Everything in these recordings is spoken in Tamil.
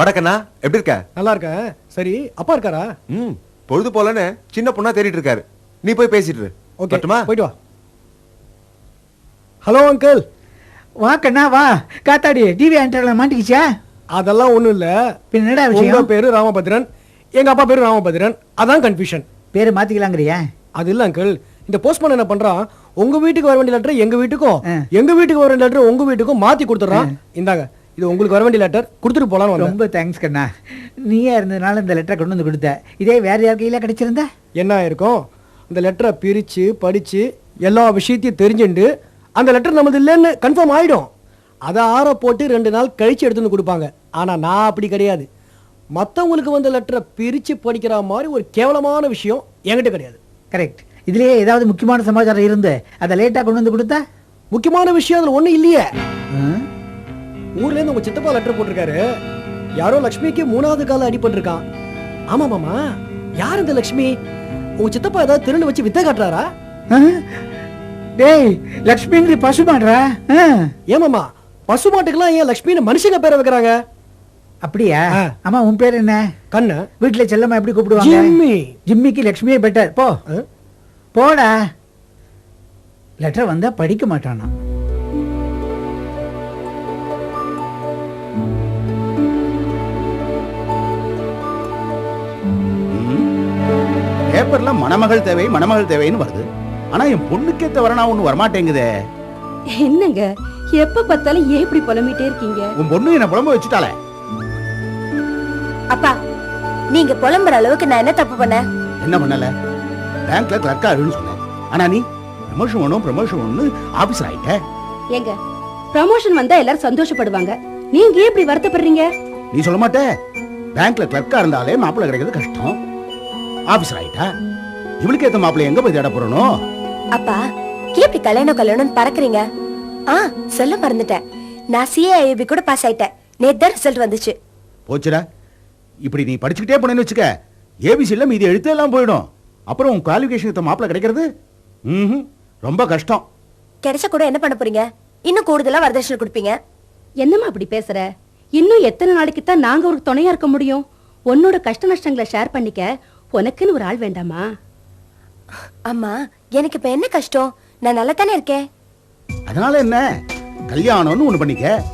வடக்கண்ணா எப்படி இருக்க? நல்லா இருக்கேன் சரி அப்பா இருக்காரா? ம் பொழுது போலன்னு சின்ன பொண்ணா தேடிட்டு இருக்காரு. நீ போய் பேசிட்டு. ஓகே? போயிட்டு வா. Hello uncle. வா கண்ணா வா. காத்தாடி டிவி ஆண்டர்ல மாட்டிக்கிச்சா அதெல்லாம் ஒண்ணும் இல்ல. பின்ன என்னடா உங்க விஷயம் பேரு ராமபத்ரன். எங்க அப்பா பேரு ராமபத்ரன். அதான் கன்ஃபியூஷன் பேரு மாத்திக்கலாங்கிறியா? அது இல்ல அங்கிள். இந்த போஸ்ட்மேன் என்ன பண்றான் உங்க வீட்டுக்கு வர வேண்டிய லெட்டர் எங்க வீட்டுக்கும். எங்க வீட்டுக்கு வர வேண்டிய லெட்டர் உங்க வீட்டுக்கும் மாத்தி கொடுத்துறான் இந்தாங்க. இது உங்களுக்கு வர வேண்டிய லெட்டர் கொடுத்துட்டு வந்தேன். ரொம்ப தேங்க்ஸ் கண்ணா. நீயா இருந்ததுனால இந்த லெட்டரை கொண்டு வந்து கொடுத்த இதே வேற யார் கையில கிடைச்சிருந்தா? என்ன இருக்கும் இந்த லெட்டரை பிரிச்சு படிச்சு எல்லா விஷயத்தையும் தெரிஞ்சுண்டு அந்த லெட்டர் நமது இல்லைன்னு கன்ஃபார்ம் ஆயிடும். அதை ஆற போட்டு ரெண்டு நாள் கழிச்சு எடுத்து வந்து கொடுப்பாங்க. ஆனா நான் அப்படி கிடையாது. மத்தவங்களுக்கு வந்த லெட்டரை பிரிச்சு படிக்கிற மாதிரி ஒரு கேவலமான விஷயம் என்கிட்ட கிடையாது. கரெக்ட் இதுலயே ஏதாவது முக்கியமான சமாச்சாரம் இருந்து அதை லேட்டா கொண்டு வந்து கொடுத்தா? முக்கியமான விஷயம் அதுல ஒண்ணு இல்லையே. ஊர்ல இருந்து உங்க சித்தப்பா லெட்டர் போட்டிருக்காரு. யாரோ லக்ஷ்மிக்கு மூணாவது கால அடிபட்டிருக்கான் ஆமா மாமா யார் இந்த லக்ஷ்மி? உங்க சித்தப்பா ஏதாவது திருண்டு வச்சு வித்த காட்டுறாரா? டேய் லக்ஷ்மிங்கிரி பசுமாடுறா. ஏமாமா பசுமாட்டுக்கெல்லாம் ஏன் லக்ஷ்மின்னு மனுஷங்க பேரை வைக்கிறாங்க? அப்படியா. ஆமா உன் பேர் என்ன? கண்ணு. வீட்டுல செல்லம்மா எப்படி கூப்பிடுவாங்க? ஜிம்மி. ஜிம்மிக்கு லக்ஷ்மியே பெட்டர் போ? போடா. லெட்டர் வந்தா படிக்க மாட்டானா? பேப்பர்ல மணமகள் தேவை மணமகள் தேவைன்னு வருது. ஆனா என் பொண்ணுக்கே தவறனா ஒண்ணு வரமாட்டேங்குதே. என்னங்க? எப்ப பார்த்தாலும் ஏன் இப்படி புலம்பிட்டே இருக்கீங்க? உன் பொண்ணு என்ன புலம்ப வச்சுட்டாளே. அப்பா நீங்க புலம்புற அளவுக்கு நான் என்ன தப்பு பண்ணேன்? என்ன பண்ணல? பேங்க்ல கிளர்க்கா இருன்னு சொன்னேன். ஆனா நீ ப்ரமோஷன் வேணும் ப்ரமோஷன் ஒண்ணு ஆபீசர் ஆயிட்ட. ஏங்க ப்ரமோஷன் வந்தா எல்லாரும் சந்தோஷப்படுவாங்க. நீங்க ஏன் இப்படி வருத்தப்படுறீங்க? நீ சொல்ல மாட்டே. பேங்க்ல கிளர்க்கா இருந்தாலே மாப்பிள்ளை கிடைக்கிறது கஷ்டம். ஆபீசர் ஆயிட்டா? இவளுக்கு ஏத்த மாப்பிள்ளை எங்க போய் தேட போறனோ? அப்பா இப்படி கல்யாணம் கல்யாணம்னு பறக்குறீங்க. ஆ சொல்ல மறந்துட்டேன். நான் சிஏஐபி கூட பாஸ் ஆயிட்டேன். நேத்து ரிசல்ட் வந்துச்சு. போச்சுடா. இப்படி நீ படிச்சுக்கிட்டே போனேன்னு வச்சுக்க ஏபிசில மீதி எழுத்து எல்லாம் போயிடும். அப்புறம் உன் குவாலிஃபிகேஷன் ஏத்த மாப்பிள்ளை கிடைக்கிறது? ம்ஹும். ரொம்ப கஷ்டம். கிடைச்சா கூட என்ன பண்ண போறீங்க? இன்னும் கூடுதலா வரதட்சணை கொடுப்பீங்க. என்னம்மா அப்படி பேசுற? இன்னும் எத்தனை நாளைக்கு தான் நாங்க ஒரு துணையா இருக்க முடியும்? உன்னோட கஷ்ட நஷ்டங்களை ஷேர் பண்ணிக்க உனக்குன்னு ஒரு ஆள் வேண்டாமா? அம்மா எனக்கு இப்ப என்ன கஷ்டம்? நான் நல்லா தானே இருக்கேன்? அதனால என்ன? கல்யாணம்னு ஒண்ணு பண்ணிக்க.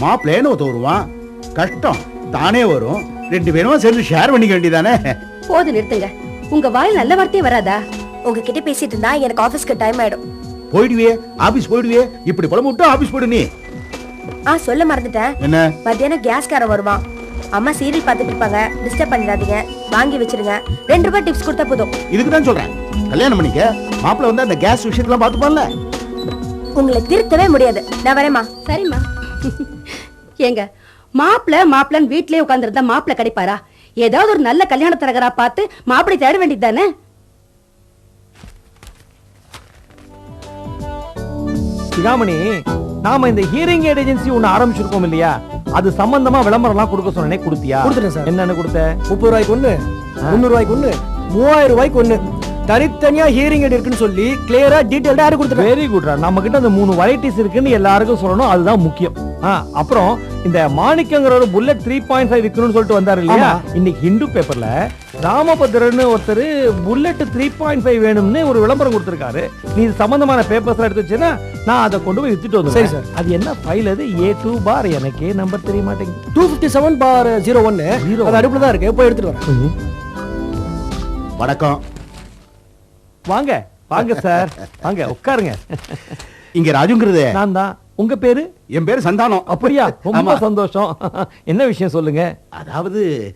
மாப்பிள்ளைன்னு ஒருத்த வருவான். கஷ்டம் தானே வரும். ரெண்டு பேரும் சேர்ந்து ஷேர் பண்ணிக்க வேண்டியதானே? போது நிறுத்துங்க. உங்க வாயில் நல்ல வார்த்தையே வராதா? உங்ககிட்ட பேசிட்டு இருந்தா எனக்கு ஆபீஸ்க்கு டைம் ஆயிடும். போயிடுவியே ஆபீஸ் போயிடுவியே. இப்படி புலம்பு விட்டு ஆபீஸ் போயிடு நீ. ஆ சொல்ல மறந்துட்டேன். என்ன? மத்தியானம் கேஸ்காரன் வருவான். அம்மா சீரியல் பார்த்துட்டு இருப்பாங்க. டிஸ்டர்ப் பண்ணிடாதீங்க. வாங்கி வச்சிருங்க. ரெண்டு ரூபாய் டிப்ஸ் கொடுத்தா போதும். இதுக்கு தான் சொல்றேன். கல்யாணம் பண்ணிக்க. மாப்பிள்ளை வந்து அந்த கேஸ் விஷயத்தெல்லாம் பார்த்துப்பான்ல. உங்களை திருத்தவே முடியாது. நான் வரேம்மா. சரிம்மா. ஏங்க மாப்பிள மாப்பிளன்னு வீட்லயே உட்காந்துருந்தா மாப்பிள கிடைப்பாரா? ஏதாவது ஒரு நல்ல கல்யாண தரகரா பார்த்து மாப்பிளை தேட வேண்டியது தானே சிகாமணி நாம இந்த ஹியரிங் எய்ட் ஏஜென்சி ஒண்ணு ஆரம்பிச்சிருக்கோம் இல்லையா? அது சம்பந்தமா விளம்பரம்லாம் கொடுக்க சொன்னே கொடுத்தியா? கொடுத்துட்டேன் சார். என்னன்னு கொடுத்த? முப்பது ரூபாய்க்கு ஒண்ணு முந்நூறு ரூபாய்க்கு ஒண்ணு மூவாயிரம் ரூபாய்க்கு ஒண்ணு. தனித்தனியா ஹியரிங் எய்ட் இருக்குன்னு சொல்லி கிளியரா டீடைல்டா யாரு கொடுத்துருவேன் வெரி குட்ரா நம்ம கிட்ட அந்த மூணு வெரைட்டிஸ் இருக்குன்னு எல்லாருக்கும் சொல்லணும். அதுதான் முக்கியம். அப்புறம் இந்த மாணிக்கங்கிற ஒரு புல்லட் த்ரீ பாயிண்ட் ஃபைவ் விற்கணும்னு சொல்லிட்டு வந்தாரு இல்லையா. இன்னைக்கு ஹிந்து பேப்பர்ல ராமபத்ரன்னு ஒருத்தர் புல்லட் த்ரீ பாயிண்ட் ஃபைவ் வேணும்னு ஒரு விளம்பரம் கொடுத்திருக்காரு. நீ இது சம்பந்தமான பேப்பர்ஸ் எடுத்து வச்சுன்னா நான் அதை கொண்டு போய் வித்துட்டு வந்து சரி, சார். அது என்ன ஃபைல் அது? ஏ டூ பார் எனக்கே நம்பர் தெரிய மாட்டேங்குது two fifty seven four zero ஒன்னு Zero. அது அடுப்புல தான் இருக்கு. போய் எடுத்துட்டு வரேன். வணக்கம். வாங்க. வாங்க சார் வாங்க உட்காருங்க. இங்க ராஜுங்கிறது. நான் தான். உங்க பேரு? என் பேரு சந்தானம். அப்படியா? ரொம்ப. சந்தோஷம். என்ன விஷயம் சொல்லுங்க? அதாவது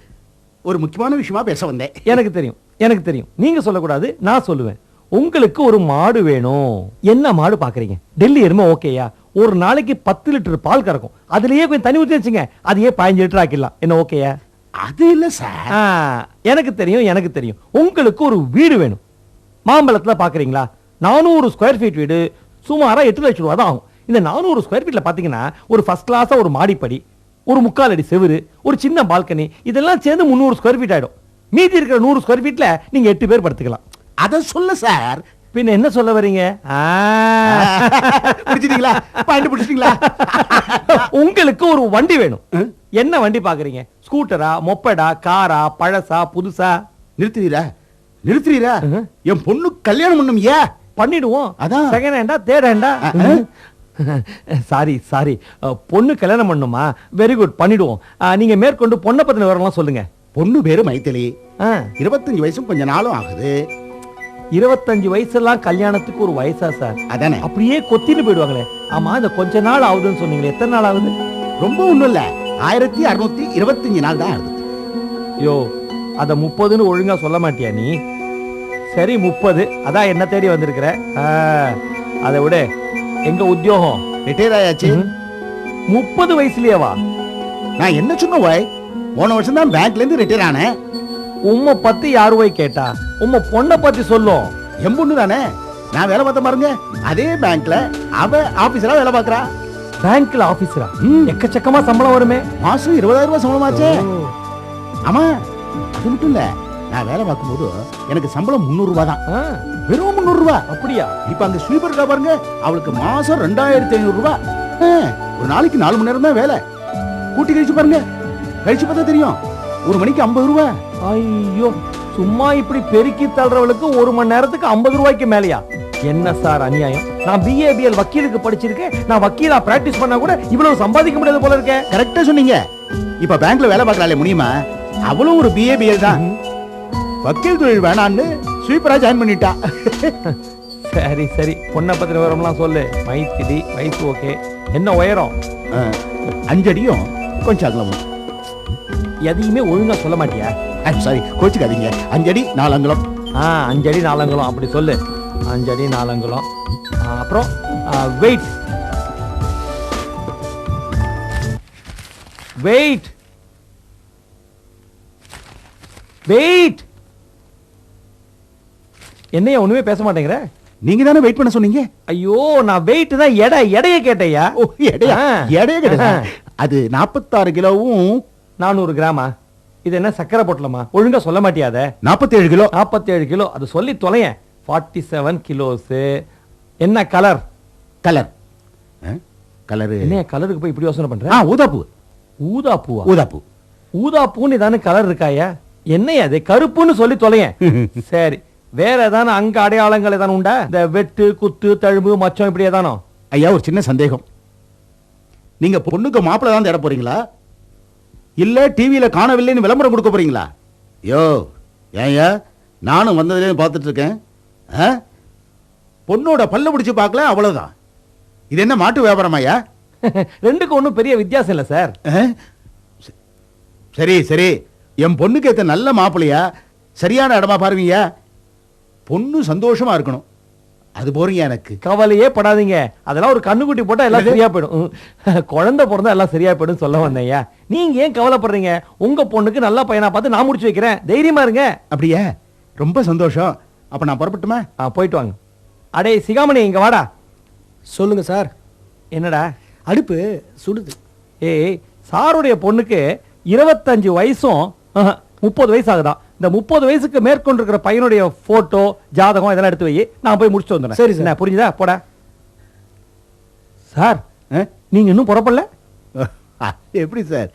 ஒரு முக்கியமான விஷயமா பேச வந்தேன். எனக்கு தெரியும். எனக்கு தெரியும். நீங்க சொல்லக்கூடாது நான் சொல்லுவேன். உங்களுக்கு ஒரு மாடு வேணும். என்ன மாடு பாக்குறீங்க டெல்லி எருமை ஓகேயா? ஒரு நாளைக்கு பத்து லிட்டர் பால் கறக்கும். அதுலயே கொஞ்சம் தண்ணி ஊத்தி வச்சுங்க. அதையே பதினஞ்சு லிட்டர் ஆக்கிடலாம்? என்ன ஓகேயா? அது இல்ல சார். எனக்கு தெரியும் எனக்கு தெரியும். உங்களுக்கு ஒரு வீடு வேணும். மாம்பழத்துல பாக்குறீங்களா நானூறு ஸ்கொயர் ஃபீட் வீடு. சுமாரா எட்டு லட்சம் ரூபா தான் ஆகும். இந்த நானூறு ஸ்கொயர் ஃபீட்ல பாத்தீங்கன்னா ஒரு ஃபர்ஸ்ட் கிளாஸா ஒரு மாடிப்படி ஒரு முக்கால் அடி செவுரு ஒரு சின்ன பால்கனி இதெல்லாம் சேர்ந்து முந்நூறு ஸ்கொயர் ஃபீட் ஆயிடும். மீதி இருக்கிற நூறு ஸ்கொயர் ஃபீட்ல நீங்க எட்டு பேர் படுத்துக்கலாம். அத சொல்ல சார் பின்ன என்ன சொல்ல வர்றீங்க ஆ. பிடிச்சிட்டீங்களா பாயிண்ட் பிடிச்சிட்டீங்களா உங்களுக்கு ஒரு வண்டி வேணும். என்ன வண்டி பாக்குறீங்க? ஸ்கூட்டரா மொப்படா காரா பழசா புதுசா? நிறுத்துறீரா? நிறுத்துறீரா. என் பொண்ணு கல்யாணம் பண்ணும் ஏ பண்ணிடுவோம். அதான். செகண்ட் ஹேண்டா தேர்ட் ஹேண்டா சாரி சாரி. பொண்ணு கல்யாணம் பண்ணுமா? வெரி குட் பண்ணிடுவோம். நீங்க மேற்கொண்டு பொண்ணை பத்தின விவரம்லாம் சொல்லுங்க. பொண்ணு பேரு மைத்திலி. இருபத்தஞ்சு வயசும் கொஞ்ச நாளும் ஆகுது. இருபத்தஞ்சு வயசுலாம் கல்யாணத்துக்கு ஒரு வயசா சார்? அதானே? அப்படியே கொத்தின்னு போயிடுவாங்களே. ஆமா இந்த கொஞ்ச நாள் ஆகுதுன்னு சொன்னீங்களே. எத்தனை நாள் ஆகுது? ரொம்ப ஒண்ணும் இல்ல. ஆயிரத்தி அறுநூத்தி இருபத்தஞ்சு நாள் தான் ஆகுது. யோ அத முப்பதுன்னு ஒழுங்கா சொல்ல மாட்டியா நீ? சரி முப்பது. அதான் என்ன தேடி வந்திருக்கிற? அதை விட. எங்க உத்தியோகம்? ரிட்டையர் ஆயாச்சு. முப்பது வயசுலயேவா? நான் என்ன சொன்ன வாய்? போன வருஷம் தான் பேங்க்ல இருந்து ரிட்டையர் ஆனேன் உம்மை பத்தி யாரு போய் கேட்டா? உம்ம பொண்ணை பத்தி சொல்லும். என் பொண்ணு தானே? நான் வேலை பார்த்த பாருங்க அதே பேங்க்ல அவ ஆபீசரா வேலை பார்க்கறா. பேங்க்ல ஆபீசரா. எக்கச்சக்கமா சம்பளம் வருமே. மாசம் இருபதாயிரம் ரூபாய் சம்பளமாச்சே. ஆமா அது மட்டும் இல்ல நான் வேலை பார்க்கும்போது எனக்கு சம்பளம் முந்நூறு ரூபாய் தான். வெறும் முந்நூறு ரூபாய் அப்படியா? இப்ப அங்க ஸ்வீப்பர் இருக்கா பாருங்க. அவளுக்கு மாசம் ரெண்டாயிரத்தி ஐநூறு ரூபாய் ஒரு நாளைக்கு நாலு மணி நேரம் தான் வேலை. கூட்டி கழிச்சு பாருங்க. கழிச்சு பார்த்தா தெரியும். ஒரு மணிக்கு ஐம்பது ரூபாய் ஐயோ சும்மா இப்படி பெருக்கி தள்ளுறவளுக்கு ஒரு மணி நேரத்துக்கு ஐம்பது ரூபாய்க்கு மேலயா? என்ன சார் அநியாயம்? நான் பிஏபிஎல் வக்கீலுக்கு படிச்சிருக்கேன். நான் வக்கீலா பிராக்டிஸ் பண்ணா கூட இவ்வளவு சம்பாதிக்க முடியாது போல இருக்கேன் கரெக்டா சொன்னீங்க. இப்ப பேங்க்ல வேலை பார்க்கறாளே முடியுமா அவளும் ஒரு பிஏபிஎல் தான். வக்கீல் தொழில் வேணான்னு ஸ்வீப்பரா ஜாயின் பண்ணிட்டா. சரி சரி. பொண்ணை பத்தின விவரம்லாம் சொல்லு. மைத்திரி வயசு ஓகே. என்ன உயரம்? அஞ்சடியும் கொஞ்சம் அகலமும். எதையுமே ஒழுங்கா சொல்ல மாட்டியா? சாரி கோச்சுக்காதீங்க. அஞ்சடி நாலு அங்கலம் ஆ அஞ்சடி நாலங்குளம். அப்படி சொல்லு. அஞ்சடி நாலங்குளம். அப்புறம் வெயிட் வெயிட் வெயிட் என்னையா ஒண்ணுமே பேச மாட்டேங்கிற? நீங்க தானே வெயிட் பண்ண சொன்னீங்க? ஐயோ நான் வெயிட் தான் எடை எடைய கேட்டையா ஓ எடையா. எடைய கிடையாது. அது நாற்பத்தாறு கிலோவும் நானூறு கிராமா? இது என்ன சக்கரை பொட்டலமா? ஒழுங்கா சொல்ல மாட்டியாத? நாற்பத்தேழு கிலோ. நாற்பத்தேழு கிலோ. அது சொல்லி தொலையேன். ஃபார்ட்டி செவன் கிலோஸ் என்ன கலர் கலர் கலரு என்ன கலருக்கு போய் இப்படி யோசனை பண்ற? ஆ ஊதாப்பூ. ஊதாப்பூ. ஊதா பூன்னு ஏதானு கலர் இருக்காயா? என்னையா அது? கருப்புன்னு சொல்லி தொலையேன். சரி. வேற ஏதான அங்க அடையாளங்கள் ஏதானு உண்டா? இந்த வெட்டு குத்து தழும்பு மச்சம் இப்படி ஏதானோ? ஐயா ஒரு சின்ன சந்தேகம். நீங்க பொண்ணுக்கு மாப்பிள்ளை தான் தேட போறீங்களா? இல்ல டிவியில காணவில்லைன்னு விளம்பரம் கொடுக்க போறீங்களா? யோ ஏன்யா நானும் வந்ததுலேருந்து பார்த்துட்டு இருக்கேன்? பொண்ணோட பல்ல பிடிச்சு பார்க்கல அவ்வளவுதான். இது என்ன மாட்டு வியாபாரமாயா ரெண்டுக்கு ஒண்ணும் பெரிய வித்தியாசம் இல்ல சார். சரி சரி. என் பொண்ணுக்கு ஏத்த நல்ல மாப்பிள்ளையா? சரியான இடமா பாருவீங்க பொண்ணு சந்தோஷமா இருக்கணும். அது போறீங்க எனக்கு. கவலையே படாதீங்க. அதெல்லாம் ஒரு கண்ணுக்குட்டி போட்டா எல்லாம்? சரியா போயிடும். குழந்தை பிறந்தா எல்லாம் சரியா போயிடும் சொல்ல வந்தேன்யா நீங்க ஏன் கவலைப்படுறீங்க? உங்க பொண்ணுக்கு நல்ல பையனா பார்த்து நான் முடிச்சு வைக்கிறேன். தைரியமா இருங்க. அப்படியே? ரொம்ப சந்தோஷம். அப்ப நான் புறப்பட்டுமா? ஆ, போயிட்டு வாங்க. அடே சிகாமணி இங்க வாடா. சொல்லுங்க சார். என்னடா? அடுப்பு சுடுது. ஏய் சாருடைய பொண்ணுக்கு இருபத்தஞ்சு வயசும் முப்பது வயசு ஆகுதான் இந்த முப்பது வயசுக்கு மேற்கொண்டு இருக்கிற பையனுடைய போட்டோ ஜாதகம் இதெல்லாம் எடுத்து வை. நான் போய் முடிச்சுட்டு வந்துடுறேன். சரி, சார். புரிஞ்சுதா? போடா. சார்? நீங்க இன்னும் புறப்படல? எப்படி சார்?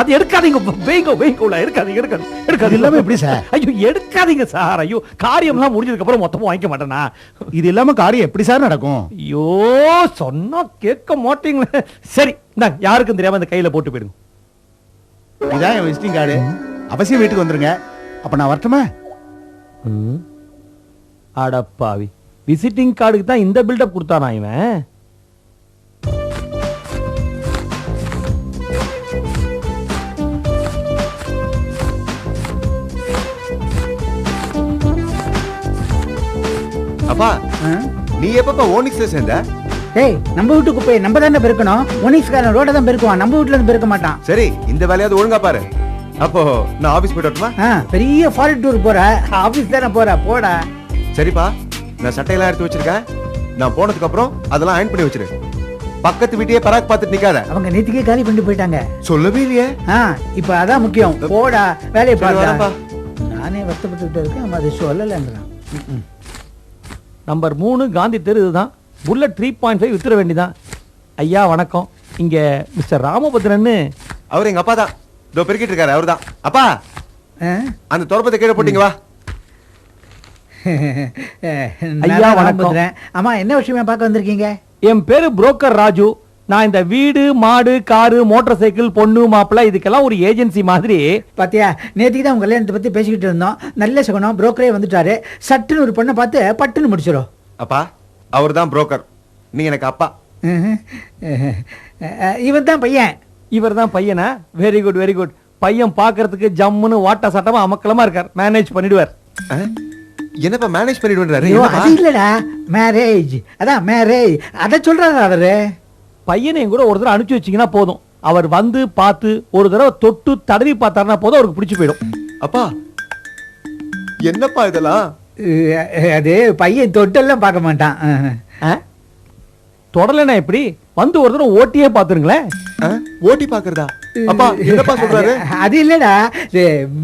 அது எடுக்காதீங்க. வெயிங்கோ வெயிங்கோ எடுக்காதீங்க எடுக்காதீங்க எடுக்காதீங்க. இல்லாம எப்படி சார்? ஐயோ எடுக்காதீங்க சார். ஐயோ காரியம்லாம் முடிஞ்சதுக்கு அப்புறம் மொத்தமா வாங்கிக்க மாட்டேனா? இது இல்லாம காரியம் எப்படி சார் நடக்கும்? ஐயோ சொன்னா கேட்க மாட்டீங்களே. சரி இந்தாங்க யாருக்கும் தெரியாம இந்த கையில போட்டு போயிடுங்க. இதான் என் விசிட்டிங் கார்டு அவசியம் வீட்டுக்கு வந்துருங்க. அப்ப நான் வரட்டுமா. அடப்பாவி விசிட்டிங் கார்டுக்கு தான் இந்த பில்டப் கொடுத்தானா இவன்? அப்பா நீ எப்பப்பா ஓனிக்ஸ்ல சேர்ந்த? டேய் நம்ம வீட்டு குப்பையை நம்ம தானே பெருக்கணும்? ஒனிக்ஸ்காரன் ரோட தான் பெருக்குவான். நம்ம வீட்டுல இருந்து பெருக்க மாட்டான். சரி இந்த வேலையாவது ஒழுங்கா பாரு. அப்போ நான் ஆபீஸ் போயிட்டு வரட்டுமா? ஆ, பெரிய ஃபாரின் டூர் போற. ஆபீஸ் தானே போற. போடா. சரிப்பா நான் சட்டையெல்லாம் எடுத்து வச்சிருக்கேன். நான் போனதுக்கு அப்புறம் அதெல்லாம் அயன் பண்ணி வச்சிரு. பக்கத்து வீட்டையே பராக் பார்த்துட்டு நிக்காத. அவங்க நேத்திக்கே காலி பண்ணி போயிட்டாங்க. சொல்லவே இல்லையே. ஆ இப்ப அதான் முக்கியம். போடா. வேலையை சரி, வரேன்ப்பா. பாருடா நானே வருத்தப்பட்டுட்டு இருக்கேன். அவன் அதை சொல்லலைன்றான் நம்பர் மூணு காந்தி தெரு இதுதான். புல்லட் த்ரீ பாயிண்ட் ஃபைவ் வித்துற வேண்டிதான். ஐயா வணக்கம். இங்க மிஸ்டர் ராமபத்ரன்னு அவர் எங்க அப்பா தான். இதோ பெருக்கிட்டு இருக்காரு அவர்தான் அப்பா ஆ? அந்த தொடப்பத்தை கீழே போட்டீங்க வா. ஐயா, தான் வணக்கம். ஆமா என்ன விஷயமா பார்க்க வந்திருக்கீங்க? என் பேரு புரோக்கர் ராஜு. நான் இந்த வீடு மாடு காரு மோட்டார் சைக்கிள் பொண்ணு மாப்பிள்ளை இதுக்கெல்லாம் ஒரு ஏஜென்சி மாதிரி. பாத்தியா நேற்றுக்கு தான் உங்க கல்யாணத்தை பத்தி பேசிக்கிட்டு இருந்தோம். நல்ல சகுனம் புரோக்கரே வந்துட்டாரு. சட்டுன்னு ஒரு பொண்ணை பார்த்து பட்டுன்னு முடிச்சிடும் அப்பா அவர் தான் புரோக்கர் நீங்க எனக்கு அப்பா. இவன் தான் பையன். இவர் தான் பையனா? வெரி குட் வெரி குட் பையன் பார்க்கிறதுக்கு ஜம்முன்னு வாட்ட சட்டமா அமக்கலமா இருக்கார். மேனேஜ் பண்ணிடுவார்? என்னப்பா மேனேஜ்? அது இல்லடா. மேரேஜ் அதான் மேரேஜ் அத சொல்றாரு அவரு? பையனை என் கூட ஒரு தடவை அனுப்பிச்சு வச்சீங்கன்னா போதும். அவர் வந்து பார்த்து ஒரு தடவை தொட்டு தடவி பார்த்தாருன்னா போதும் அவருக்கு பிடிச்சு போயிடும். அப்பா என்னப்பா இதெல்லாம்? அது பையன் தொட்டெல்லாம் பார்க்க மாட்டான்? தொடலைன்னா எப்படி? வந்து ஒரு தடவை ஓட்டியே பார்த்துருங்களேன் ஆ? ஓட்டி பாக்குறதா அப்பா என்னப்பா சொல்றாரு? அது இல்லடா.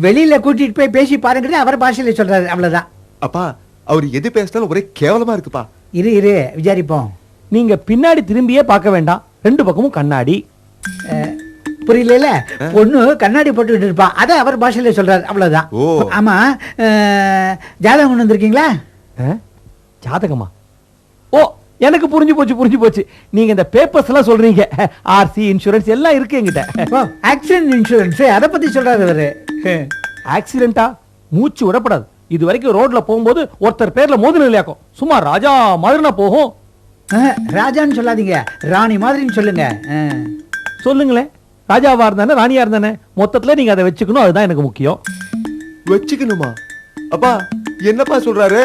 வெளியில கூட்டிட்டு போய் பேசி பாருங்கிறது அவர் பாஷையில சொல்றாரு. அவ்வளவுதான். அப்பா அவர் எது பேசினாலும் ஒரே கேவலமா இருக்குப்பா. இரு இரு விசாரிப்போம். நீங்க பின்னாடி திரும்பியே பார்க்க வேண்டாம். ரெண்டு பக்கமும் கண்ணாடி. புரியல ஒண்ணு கண்ணாடி போட்டுக்கிட்டு இருப்பான் அதை அவர் பாஷையில சொல்றாரு. அவ்வளவுதான். ஆமா ஜாதகம் கொண்டு வந்திருக்கீங்களா? ஜாதகமா? ஓ எனக்கு புரிஞ்சு போச்சு புரிஞ்சு போச்சு. நீங்க இந்த பேப்பர்ஸ் எல்லாம் சொல்றீங்க. ஆர்சி இன்சூரன்ஸ் எல்லாம் இருக்கு என்கிட்ட. ஓ ஆக்சிடென்ட் இன்சூரன்ஸ் அதை பத்தி சொல்றாரு அவரு. ஆக்சிடென்ட்டா மூச்சு விடப்படாது. இது வரைக்கும் ரோட்ல போகும்போது ஒருத்தர் பேர்ல மோதின இல்லையாக்கும் சும்மா ராஜா மாதிரினா போகும். ராஜான்னு சொல்லாதீங்க. ராணி மாதிரின்னு சொல்லுங்க. சொல்லுங்களேன். ராஜாவா இருந்தானே ராணியா இருந்தானே மொத்தத்துல நீங்க அதை வச்சுக்கணும் அதுதான் எனக்கு முக்கியம். வச்சுக்கணுமா? அப்பா என்னப்பா சொல்றாரு?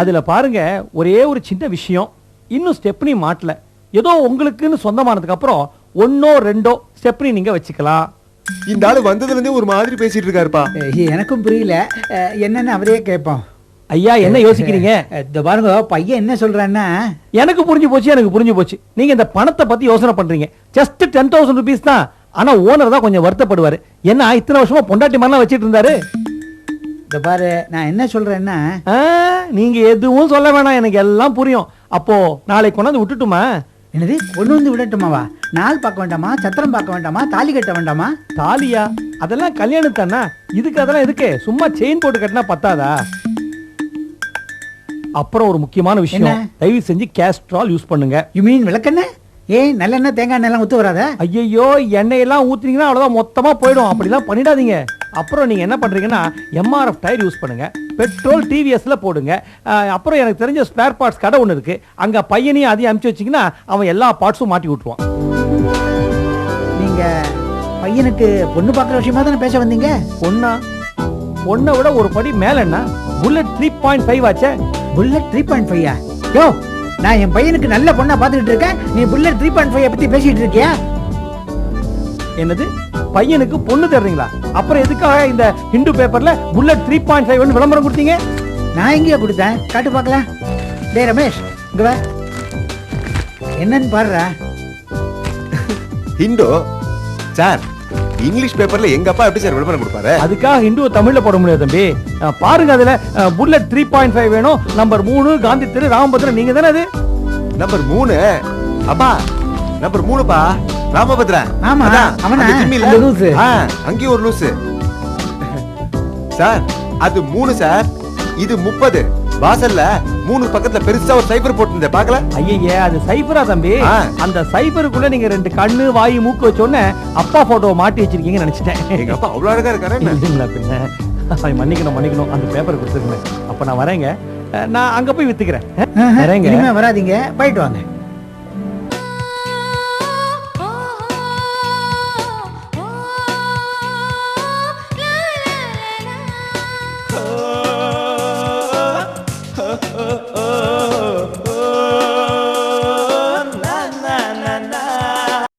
அதுல பாருங்க ஒரே ஒரு சின்ன விஷயம். இன்னும் ஸ்டெப்னி மாட்டல. ஏதோ உங்களுக்குன்னு சொந்தமானதுக்கு அப்புறம் ஒன்னோ ரெண்டோ ஸ்டெப்னி நீங்க வச்சுக்கலாம். இந்த ஆளு வந்ததுல இருந்தே ஒரு மாதிரி பேசிட்டு இருக்காருப்பா. எனக்கும் புரியல. என்னன்னு அவரே கேட்போம். ஐயா என்ன யோசிக்கிறீங்க? இந்த பாருங்க பையன் என்ன சொல்றான்னா எனக்கு புரிஞ்சு போச்சு எனக்கு புரிஞ்சு போச்சு. நீங்க இந்த பணத்தை பத்தி யோசனை பண்றீங்க. ஜஸ்ட் டென் தௌசண்ட் ருபீஸ் தான். ஆனா ஓனர் தான் கொஞ்சம் வருத்தப்படுவாரு. என்ன இத்தனை வருஷமா பொண்டாட்டி மாதிரிலாம் வச்சிட்டு இருந்தாரு? இந்த பாரு நான் என்ன சொல்றேன்னா நீங்க எதுவும் சொல்ல வேணாம் எனக்கு எல்லாம் புரியும். அப்போ நாளைக்கு கொண்டாந்து விட்டுட்டுமா? என்னது கொண்டு வந்து விடட்டுமாவா? நாள் பார்க்க வேண்டாமா? சத்திரம் பார்க்க வேண்டாமா? தாலி கட்ட வேண்டாமா? தாலியா? அதெல்லாம் கல்யாணம் தானா? இதுக்கு அதெல்லாம் எதுக்கு? சும்மா செயின் போட்டு கட்டினா பத்தாதா? அப்புறம் ஒரு முக்கியமான விஷயம்? தயவு செஞ்சு கேஸ்ட்ரால் யூஸ் பண்ணுங்க. யூ மீன் விளக்கெண்ணெய் ஏன் நல்லெண்ணெய் தேங்காய் எண்ணெய் எல்லாம் ஒத்து வராத? ஐயையோ எண்ணெயெல்லாம் ஊத்துனீங்கன்னா அவ்வளவுதான் மொத்தமா போயிடும். அப்படிலாம் பண்ணிடாதீங்க. அப்புறம் நீங்க என்ன பண்றீங்கன்னா எம்ஆர்எஃப் டயர் யூஸ் பண்ணுங்க. பெட்ரோல் டிவிஎஸ்ல போடுங்க. அப்புறம் எனக்கு தெரிஞ்ச ஸ்பேர் பார்ட்ஸ் கடை ஒன்று இருக்கு. அங்க பையனையும் அதையும் அனுப்பிச்சு வச்சீங்கன்னா அவன் எல்லா பார்ட்ஸும் மாட்டி விட்டுருவான். நீங்க பையனுக்கு பொண்ணு பார்க்குற விஷயமா தானே பேச வந்தீங்க? பொண்ணா? பொண்ணை விட ஒரு படி மேல என்ன புல்லட் த்ரீ பாயிண்ட் ஃபைவ் ஆச்சே புல்லட் த்ரீ பாயிண்ட் ஃபைவ் யோ நான் என் பையனுக்கு நல்ல பொண்ணா பார்த்துக்கிட்டு இருக்கேன். நீ புல்லட் த்ரீ பாயிண்ட் ஃபைவ் பத்தி பேசிட்டு இருக்கியா? என்னது? பையனுக்கு பொண்ணு தர்றீங்களா அப்புறம் எதுக்காக இந்த ஹிந்து பேப்பர்ல புல்லட் த்ரீ பாயிண்ட் ஃபைவ் விளம்பரம் கொடுத்தீங்க? நான் எங்கேயா கொடுத்தேன். காட்டு பார்க்கலாம். டேய் ரமேஷ் இங்க வா. என்னன்னு பாருடா ஹிண்டோ சார் இங்கிலீஷ் பேப்பர்ல எங்க அப்பா எப்படி சார் விளம்பரம் கொடுப்பாரு? அதுக்காக ஹிந்துவை தமிழ்ல போட முடியாது தம்பி. அஹ், பாருங்க அதுல புல்லட் த்ரீ பாயிண்ட் ஃபைவ் வேணும். நம்பர் மூணு காந்தி தெரு ராமபத்ரன் நீங்க தானே அது? நம்பர் மூணு? அப்பா நம்பர் மூணுப்பா ராமபத்ரன் ஆமா, அதான், அவனா? அந்த ஜிம்மில. அந்த லூசு. ஆ, அங்கேயும் ஒரு லூசு. சார் அது மூணு சார் இது முப்பது. வாசல்ல மூணு பக்கத்துல பெருசா ஒரு சைபர் போட்டு பாக்கல ஐயே அது சைபரா தம்பி. அந்த சைபருக்குள்ள நீங்க ரெண்டு கண்ணு வாய் மூக்கு வச்சோடனே அப்பா போட்டோவை மாட்டி வச்சிருக்கீங்கன்னு நினைச்சிட்டேன். எங்க அப்பா அவ்வளவு அழகா இருக்காரு? இல்லைங்களா பின்ன? மன்னிக்கணும் மன்னிக்கணும். அந்த பேப்பர் கொடுத்துருங்க. அப்ப நான் வரேங்க. நான் அங்க போய் வித்துக்கிறேன். வரேங்க. வராதீங்க. போயிட்டு வாங்க.